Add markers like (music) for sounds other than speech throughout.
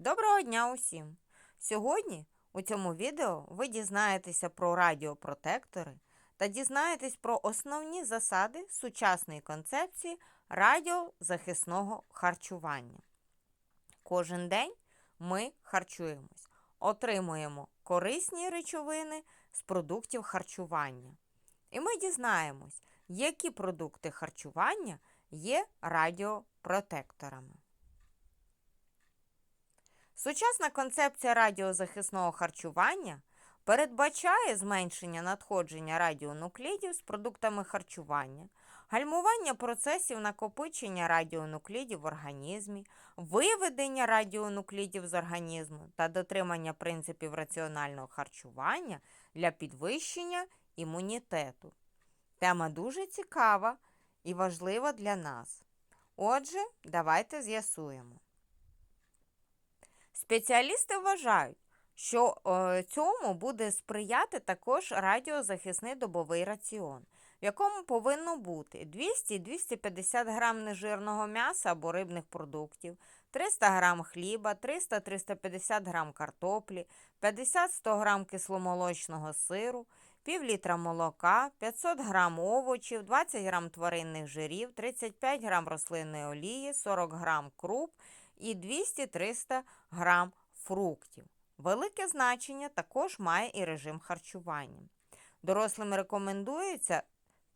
Доброго дня усім! Сьогодні у цьому відео ви дізнаєтеся про радіопротектори та дізнаєтесь про основні засади сучасної концепції радіозахисного харчування. Кожен день ми харчуємось, отримуємо корисні речовини з продуктів харчування. І ми дізнаємось, які продукти харчування є радіопротекторами. Сучасна концепція радіозахисного харчування передбачає зменшення надходження радіонуклідів з продуктами харчування, гальмування процесів накопичення радіонуклідів в організмі, виведення радіонуклідів з організму та дотримання принципів раціонального харчування для підвищення імунітету. Тема дуже цікава і важлива для нас. Отже, давайте з'ясуємо. Спеціалісти вважають, що е, цьому буде сприяти також радіозахисний добовий раціон, в якому повинно бути 200-250 грам нежирного м'яса або рибних продуктів, 300 грам хліба, 300-350 грам картоплі, 50-100 грам кисломолочного сиру, пів літра молока, 500 грам овочів, 20 грам тваринних жирів, 35 грам рослинної олії, 40 грам круп і 200-300 грам фруктів. Велике значення також має і режим харчування. Дорослим рекомендується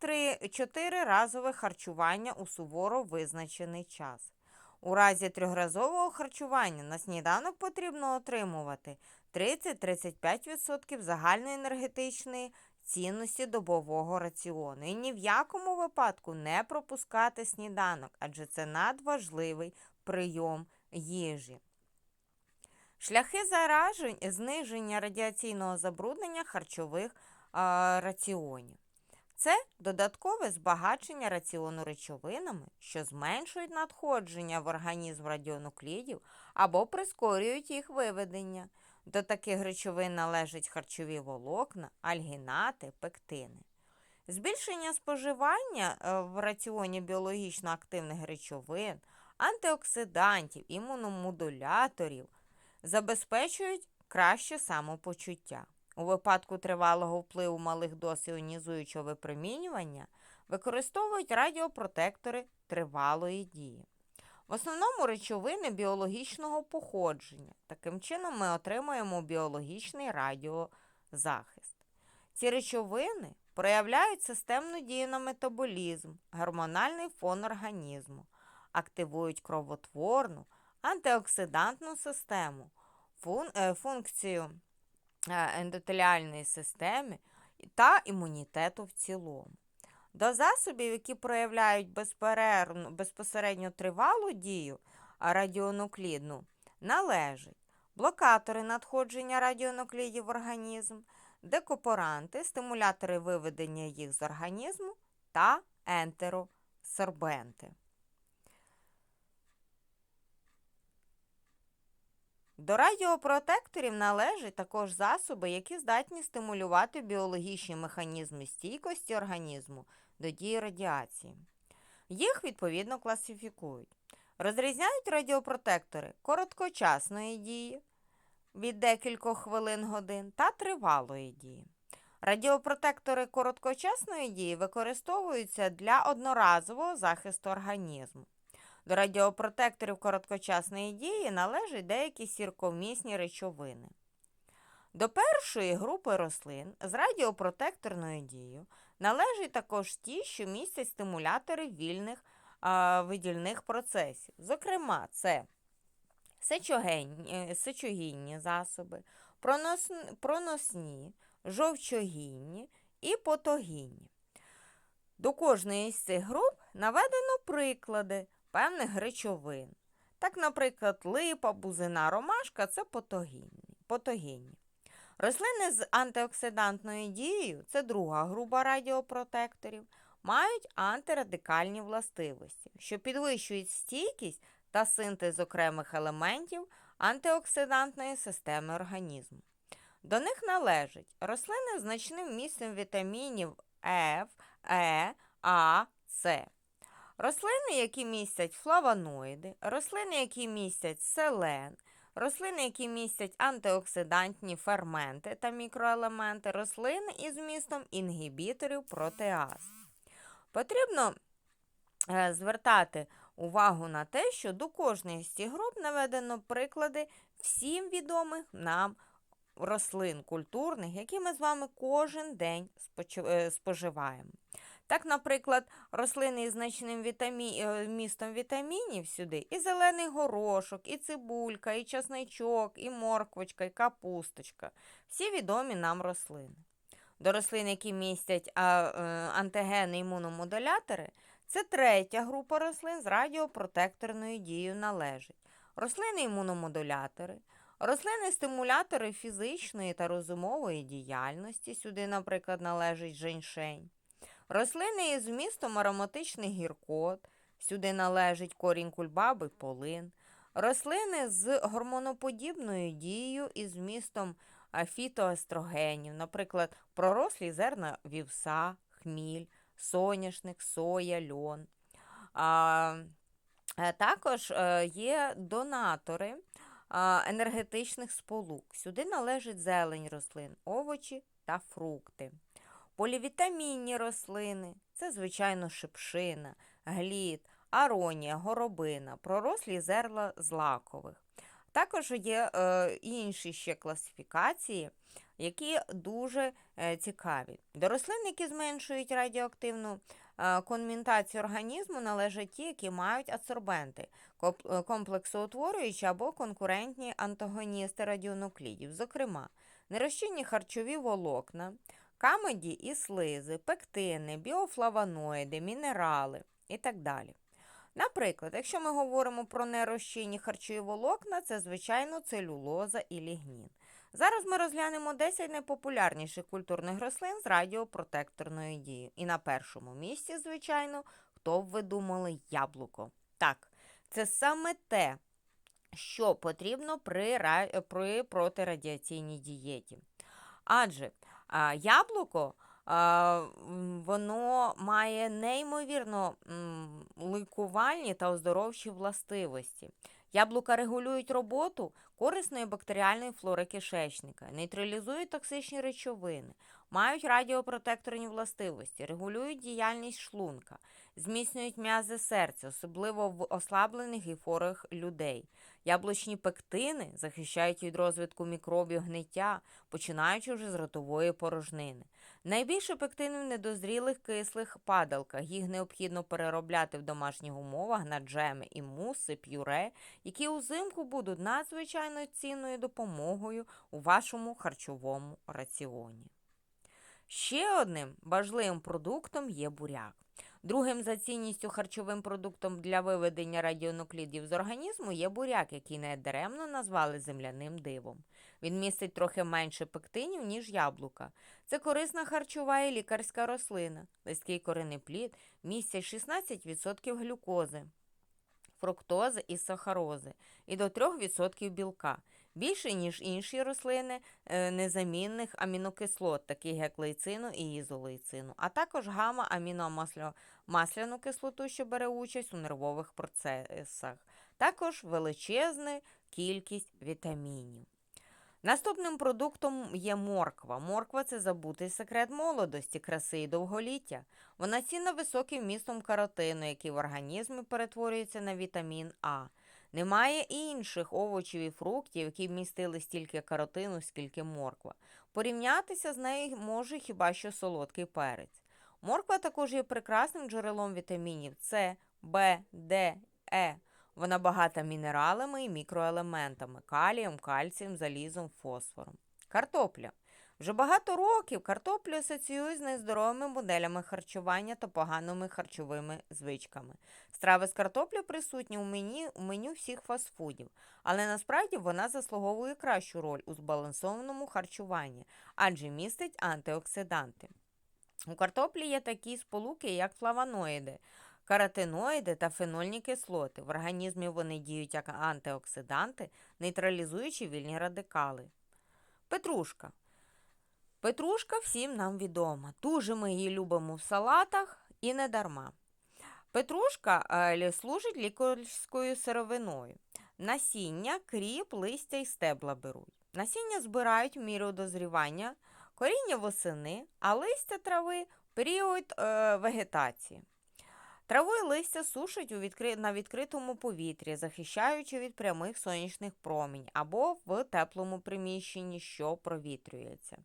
3-4 разове харчування у суворо визначений час. У разі трьохразового харчування на сніданок потрібно отримувати 30-35% загальної енергетичної цінності добового раціону. І ні в якому випадку не пропускати сніданок, адже це надважливий прийом їжі. Шляхи заражень зниження радіаційного забруднення харчових а, раціонів. Це додаткове збагачення раціону речовинами, що зменшують надходження в організм радіонуклідів або прискорюють їх виведення. До таких речовин належать харчові волокна, альгінати, пектини. Збільшення споживання е, в раціоні біологічно активних речовин, антиоксидантів, імуномодуляторів забезпечують краще самопочуття. У випадку тривалого впливу малих доз іонізуючого випромінювання використовують радіопротектори тривалої дії. В основному речовини біологічного походження. Таким чином ми отримуємо біологічний радіозахист. Ці речовини проявляють системну дію на метаболізм, гормональний фон організму, активують кровотворну, антиоксидантну систему, е, функцію е, ендотеліальної системи та імунітету в цілому. До засобів, які проявляють безпосередньо тривалу дію радіонуклідну, належать блокатори надходження радіонуклідів в організм, декопоранти, стимулятори виведення їх з організму та ентеросорбенти. До радіопротекторів належать також засоби, які здатні стимулювати біологічні механізми стійкості організму до дії радіації. Їх відповідно класифікують. Розрізняють радіопротектори короткочасної дії від декількох хвилин годин та тривалої дії. Радіопротектори короткочасної дії використовуються для одноразового захисту організму. До радіопротекторів короткочасної дії належать деякі сірковмісні речовини. До першої групи рослин з радіопротекторною дією належать також ті, що містять стимулятори вільних а, видільних процесів. Зокрема, це е, сечогінні засоби, пронос, проносні, жовчогінні і потогінні. До кожної з цих груп наведено приклади певних речовин. Так, наприклад, липа, бузина, ромашка це потогінні. Рослини з антиоксидантною дією це друга група радіопротекторів, мають антирадикальні властивості, що підвищують стійкість та синтез окремих елементів антиоксидантної системи організму. До них належать рослини з значним місцем вітамінів F, Е, А, С. Рослини, які містять флавоноїди, рослини, які містять селен, рослини, які містять антиоксидантні ферменти та мікроелементи, рослини із вмістом інгібіторів протеаз. Потрібно е, звертати увагу на те, що до кожної з цих груп наведено приклади всім відомих нам рослин культурних, які ми з вами кожен день е, споживаємо. Так, наприклад, рослини із значним вітамі... е, вмістом вітамінів сюди і зелений горошок, і цибулька, і часничок, і морквочка, і капусточка. Всі відомі нам рослини. До рослин, які містять е, антигени імуномодулятори, це третя група рослин з радіопротекторною дією належить. Рослини імуномодулятори, рослини стимулятори фізичної та розумової діяльності, сюди, наприклад, належить женьшень. Рослини із вмістом ароматичний гіркот, сюди належить корінь кульбаби, полин. Рослини з гормоноподібною дією і змістом фітоестрогенів, наприклад, пророслі зерна вівса, хміль, соняшник, соя, льон. А, е, також е, є донатори енергетичних сполук. Сюди належить зелень рослин, овочі та фрукти. Полівітамінні рослини це, звичайно, шипшина, глід, аронія, горобина, пророслі зерна злакових. Також є е, інші ще класифікації, які дуже е, цікаві. До рослин, які зменшують радіоактивну е, конментацію організму, належать ті, які мають адсорбенти, е, комплексоутворюючі або конкурентні антагоністи радіонуклідів, зокрема, нерозчинні харчові волокна, камеді і слизи, пектини, біофлавоноїди, мінерали і так далі. Наприклад, якщо ми говоримо про нерозчинні харчові волокна, це, звичайно, целюлоза і лігнін. Зараз ми розглянемо 10 найпопулярніших культурних рослин з радіопротекторною дією. І на першому місці, звичайно, хто б ви думали, яблуко. Так, це саме те, що потрібно при, при протирадіаційній дієті. Адже яблуко воно має неймовірно лікувальні та оздоровчі властивості. Яблука регулюють роботу корисної бактеріальної флори кишечника, нейтралізують токсичні речовини, мають радіопротекторні властивості, регулюють діяльність шлунка, зміцнюють м'язи серця, особливо в ослаблених і хворих людей. Яблучні пектини захищають від розвитку мікробів гниття, починаючи вже з ротової порожнини. Найбільше пектинів в недозрілих кислих падалках. Їх необхідно переробляти в домашніх умовах на джеми і муси, п'юре, які узимку будуть надзвичайно цінною допомогою у вашому харчовому раціоні. Ще одним важливим продуктом є буряк. Другим за цінністю харчовим продуктом для виведення радіонуклідів з організму є буряк, який недаремно назвали земляним дивом. Він містить трохи менше пектинів, ніж яблука. Це корисна харчова і лікарська рослина. Листкий коренний плід містять 16% глюкози, фруктози і сахарози і до 3% білка. Більше, ніж інші рослини е, незамінних амінокислот, таких як лейцину і ізолейцину, а також гамма-аміномасляну кислоту, що бере участь у нервових процесах. Також величезна кількість вітамінів. Наступним продуктом є морква. Морква це забутий секрет молодості, краси і довголіття. Вона цінна високим вмістом каротину, який в організмі перетворюється на вітамін А. Немає інших овочів і фруктів, які вмістили стільки каротину, скільки морква. Порівнятися з нею може хіба що солодкий перець. Морква також є прекрасним джерелом вітамінів С, Б, Д, Е. Вона багата мінералами і мікроелементами калієм, кальцієм, залізом, фосфором. Картопля. Вже багато років картоплю асоціюють з нездоровими моделями харчування та поганими харчовими звичками. Страви з картоплі присутні у меню, у меню всіх фастфудів, але насправді вона заслуговує кращу роль у збалансованому харчуванні, адже містить антиоксиданти. У картоплі є такі сполуки, як флавоноїди, каротиноїди та фенольні кислоти. В організмі вони діють як антиоксиданти, нейтралізуючи вільні радикали. Петрушка. Петрушка всім нам відома. Дуже ми її любимо в салатах і не дарма. Петрушка е, служить лікарською сировиною. насіння, кріп, листя і стебла беруть. Насіння збирають в міру дозрівання, коріння восени, а листя трави період е, вегетації. Траву і листя сушать у відкри... на відкритому повітрі, захищаючи від прямих сонячних промінь або в теплому приміщенні, що провітрюється.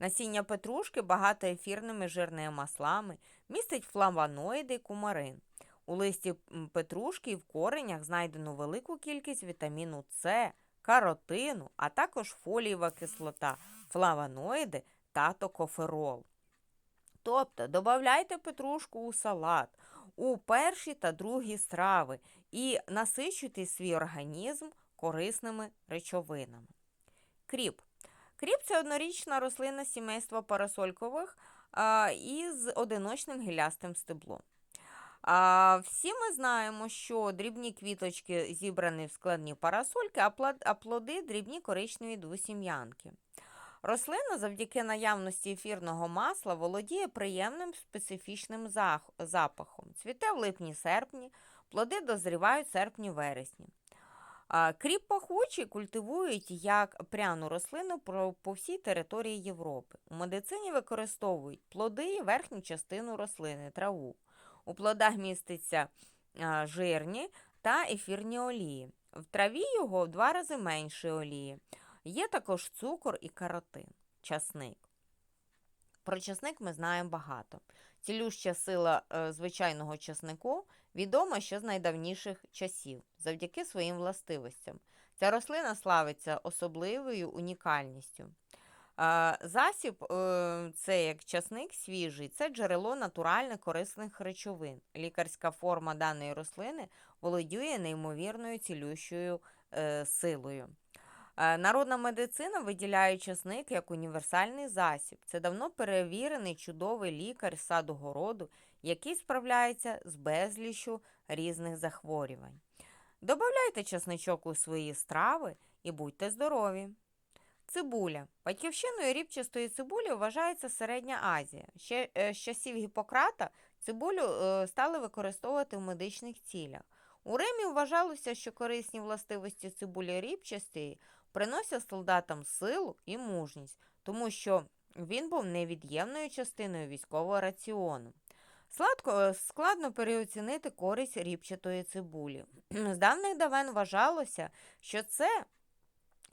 Насіння петрушки багато ефірними жирними маслами, містить флавоноїди і кумарин. У листі петрушки і в коренях знайдено велику кількість вітаміну С, каротину, а також фолієва кислота, флавоноїди та токоферол. Тобто додавайте петрушку у салат, у перші та другі страви і насичуйте свій організм корисними речовинами. Кріп. Кріп це однорічна рослина сімейства парасолькових із одиночним гілястим стеблом. Всі ми знаємо, що дрібні квіточки зібрані в складні парасольки, а плоди дрібні коричневі двосім'янки. Рослина завдяки наявності ефірного масла володіє приємним специфічним запахом. Цвіте в липні-серпні, плоди дозрівають серпні-вересні. Кріп пахучий культивують як пряну рослину по всій території Європи. У медицині використовують плоди і верхню частину рослини, траву. У плодах міститься жирні та ефірні олії. В траві його в два рази менше олії. Є також цукор і каротин, часник. Про часник ми знаємо багато. Цілюща сила е, звичайного часнику відома ще з найдавніших часів, завдяки своїм властивостям. Ця рослина славиться особливою унікальністю. Засіб е, це як часник свіжий, це джерело натуральних корисних речовин. Лікарська форма даної рослини володіє неймовірною цілющою е, силою. Е, Народна медицина виділяє часник як універсальний засіб. Це давно перевірений чудовий лікар з саду-городу, який справляється з безліччю різних захворювань. Добавляйте часничок у свої страви і будьте здорові! Цибуля. Батьківщиною рібчастої цибулі вважається Середня Азія. Ще е, з часів Гіппократа цибулю е, стали використовувати в медичних цілях. У Римі вважалося, що корисні властивості цибулі рібчастої приносять солдатам силу і мужність, тому що він був невід'ємною частиною військового раціону. Сладко, е, складно переоцінити користь рібчатої цибулі. (clears throat) З давних давен вважалося, що це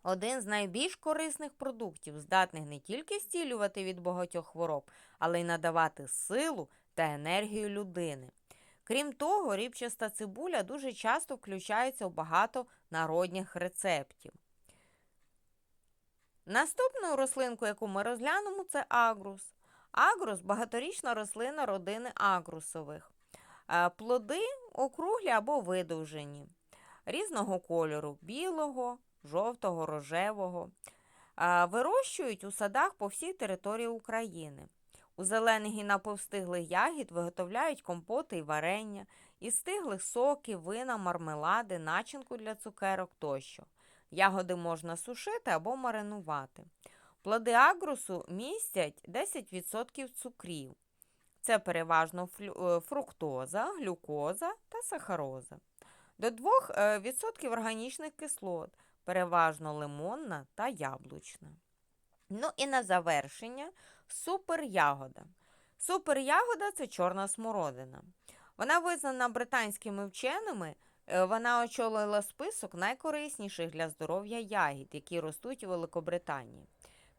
один з найбільш корисних продуктів, здатних не тільки зцілювати від багатьох хвороб, але й надавати силу та енергію людини. Крім того, рібчаста цибуля дуже часто включається в багато народних рецептів. Наступну рослинку, яку ми розглянемо, це агрус. Агрус багаторічна рослина родини агрусових. Е, Плоди округлі або видовжені, різного кольору білого, жовтого, рожевого. Е, Вирощують у садах по всій території України. У зелених і напівстиглих ягід виготовляють компоти і варення, із стиглих соки, вина, мармелади, начинку для цукерок тощо. Ягоди можна сушити або маринувати. Плоди агрусу містять 10% цукрів. Це переважно е, фруктоза, глюкоза та сахароза. До 2% органічних кислот, переважно лимонна та яблучна. Ну і на завершення суперягода. Суперягода це чорна смородина. Вона визнана британськими вченими. Е, Вона очолила список найкорисніших для здоров'я ягід, які ростуть у Великобританії.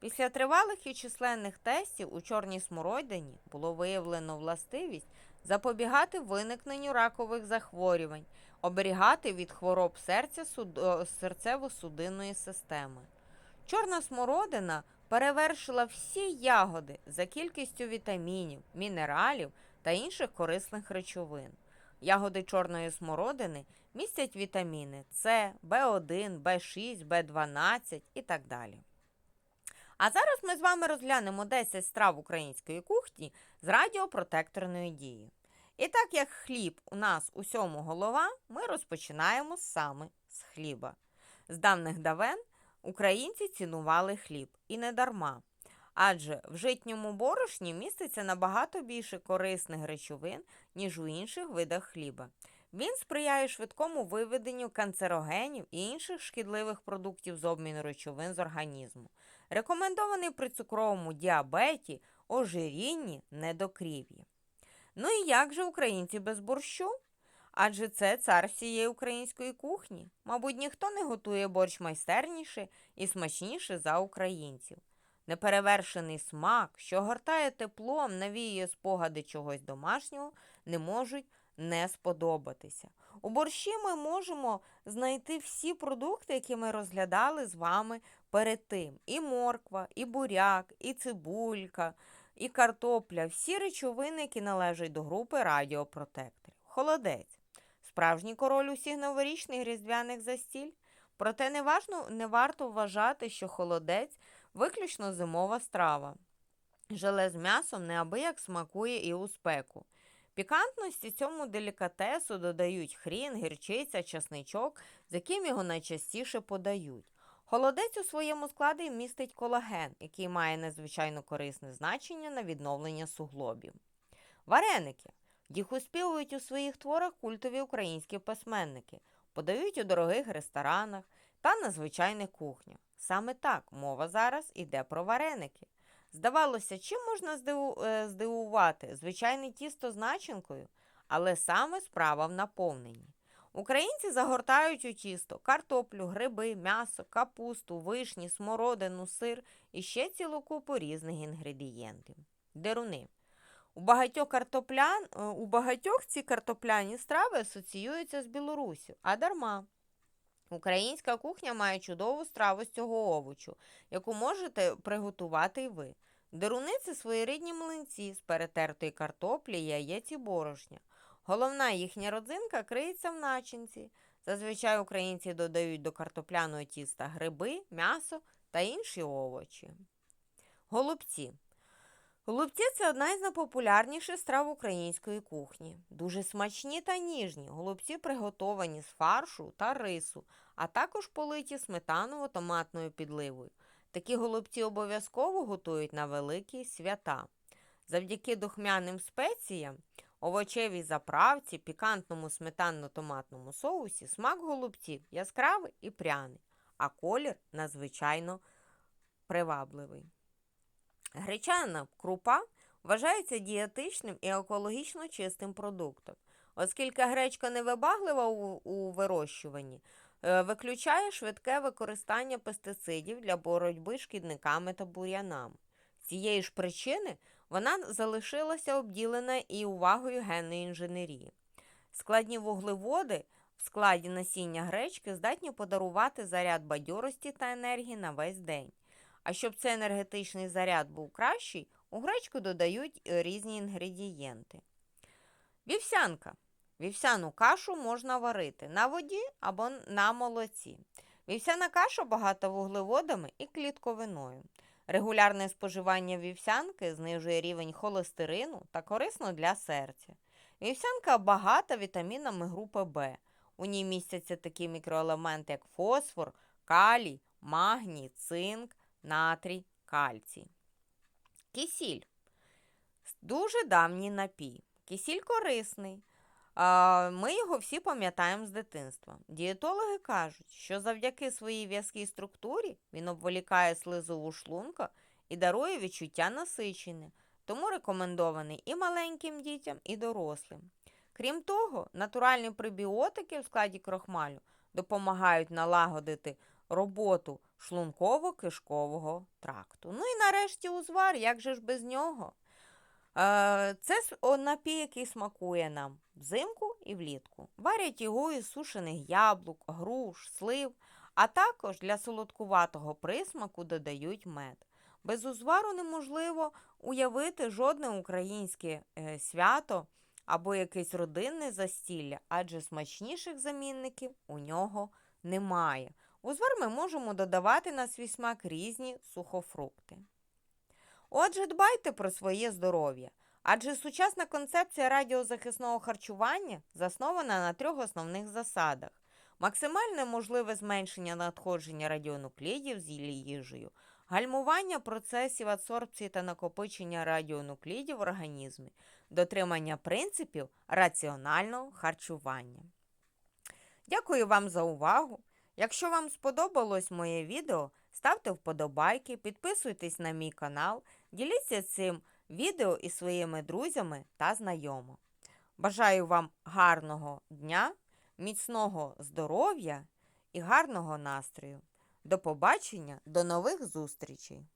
Після тривалих і численних тестів у чорній смородині було виявлено властивість запобігати виникненню ракових захворювань, оберігати від хвороб серця судо- серцево-судинної системи. Чорна смородина перевершила всі ягоди за кількістю вітамінів, мінералів та інших корисних речовин. Ягоди чорної смородини містять вітаміни С, В1, В6, В12 і так далі. А зараз ми з вами розглянемо 10 страв української кухні з радіопротекторною дією. І так як хліб у нас усьому голова, ми розпочинаємо саме з хліба. З давних давен українці цінували хліб і не дарма. Адже в житньому борошні міститься набагато більше корисних речовин, ніж у інших видах хліба. Він сприяє швидкому виведенню канцерогенів і інших шкідливих продуктів з обміну речовин з організму. Рекомендований при цукровому діабеті, ожирінні, недокрів'ї. Ну і як же українці без борщу? Адже це цар всієї української кухні. Мабуть, ніхто не готує борщ майстерніше і смачніше за українців. Неперевершений смак, що гортає теплом, навіює спогади чогось домашнього, не можуть не сподобатися. У борщі ми можемо знайти всі продукти, які ми розглядали з вами перед тим: і морква, і буряк, і цибулька, і картопля, всі речовини, які належать до групи радіопротекторів. Холодець справжній король усіх новорічних різдвяних застіль. Проте не, важно, не варто вважати, що холодець виключно зимова страва. Желе з м'ясом неабияк смакує і у спеку. Пікантності цьому делікатесу додають хрін, гірчиця, часничок, з яким його найчастіше подають. Холодець у своєму складі містить колаген, який має надзвичайно корисне значення на відновлення суглобів. Вареники. Їх успівують у своїх творах культові українські письменники, подають у дорогих ресторанах та на звичайних кухнях. Саме так мова зараз іде про вареники. Здавалося, чим можна е, здивувати звичайне тісто з начинкою, але саме справа в наповненні. Українці загортають у тісто картоплю, гриби, м'ясо, капусту, вишні, смородину, сир і ще цілу купу різних інгредієнтів. Деруни. У багатьох картоплян, е, у багатьох ці картопляні страви асоціюються з Білорусю, а дарма. Українська кухня має чудову страву з цього овочу, яку можете приготувати і ви. Деруни це своєрідні млинці з перетертої картоплі, яєць і борошня. Головна їхня родзинка криється в начинці. Зазвичай українці додають до картопляного тіста гриби, м'ясо та інші овочі. Голубці. Голубці це одна із найпопулярніших страв української кухні. Дуже смачні та ніжні. Голубці приготовані з фаршу та рису, а також политі сметаново-томатною підливою. Такі голубці обов'язково готують на великі свята. Завдяки духмяним спеціям, овочевій заправці, пікантному сметанно-томатному соусі смак голубців яскравий і пряний, а колір надзвичайно привабливий. Гречана крупа вважається дієтичним і екологічно чистим продуктом, оскільки гречка невибаглива у, вирощуванні, е, виключає швидке використання пестицидів для боротьби з шкідниками та бур'янами. З цієї ж причини вона залишилася обділена і увагою генної інженерії. Складні вуглеводи в складі насіння гречки здатні подарувати заряд бадьорості та енергії на весь день. А щоб цей енергетичний заряд був кращий, у гречку додають е, різні інгредієнти. Вівсянка. Вівсяну кашу можна варити на воді або на молоці. Вівсяна каша багата вуглеводами і клітковиною. Регулярне споживання вівсянки знижує рівень холестерину та корисно для серця. Вівсянка багата вітамінами групи В. У ній містяться такі мікроелементи, як фосфор, калій, магній, цинк, натрій, кальцій. Кисіль дуже давній напій. Кисіль корисний. Ми його всі пам'ятаємо з дитинства. Дієтологи кажуть, що завдяки своїй в'язкій структурі він обволікає слизову шлунка і дарує відчуття насичення, тому рекомендований і маленьким дітям, і дорослим. Крім того, натуральні пребіотики в складі крохмалю допомагають налагодити роботу шлунково-кишкового тракту. Ну і нарешті узвар, як же ж без нього? Е, це напій, який смакує нам взимку і влітку. Варять його із сушених яблук, груш, слив, а також для солодкуватого присмаку додають мед. Без узвару неможливо уявити жодне українське е, свято або якесь родинне застілля, адже смачніших замінників у нього немає. Узвар ми можемо додавати на свій смак різні сухофрукти. Отже, дбайте про своє здоров'я, адже сучасна концепція радіозахисного харчування заснована на трьох основних засадах: максимальне можливе зменшення надходження радіонуклідів з їжею, гальмування процесів адсорбції та накопичення радіонуклідів в організмі, дотримання принципів раціонального харчування. Дякую вам за увагу! Якщо вам сподобалось моє відео, ставте вподобайки, підписуйтесь на мій канал, діліться цим відео із своїми друзями та знайомими. Бажаю вам гарного дня, міцного здоров'я і гарного настрою. До побачення, до нових зустрічей!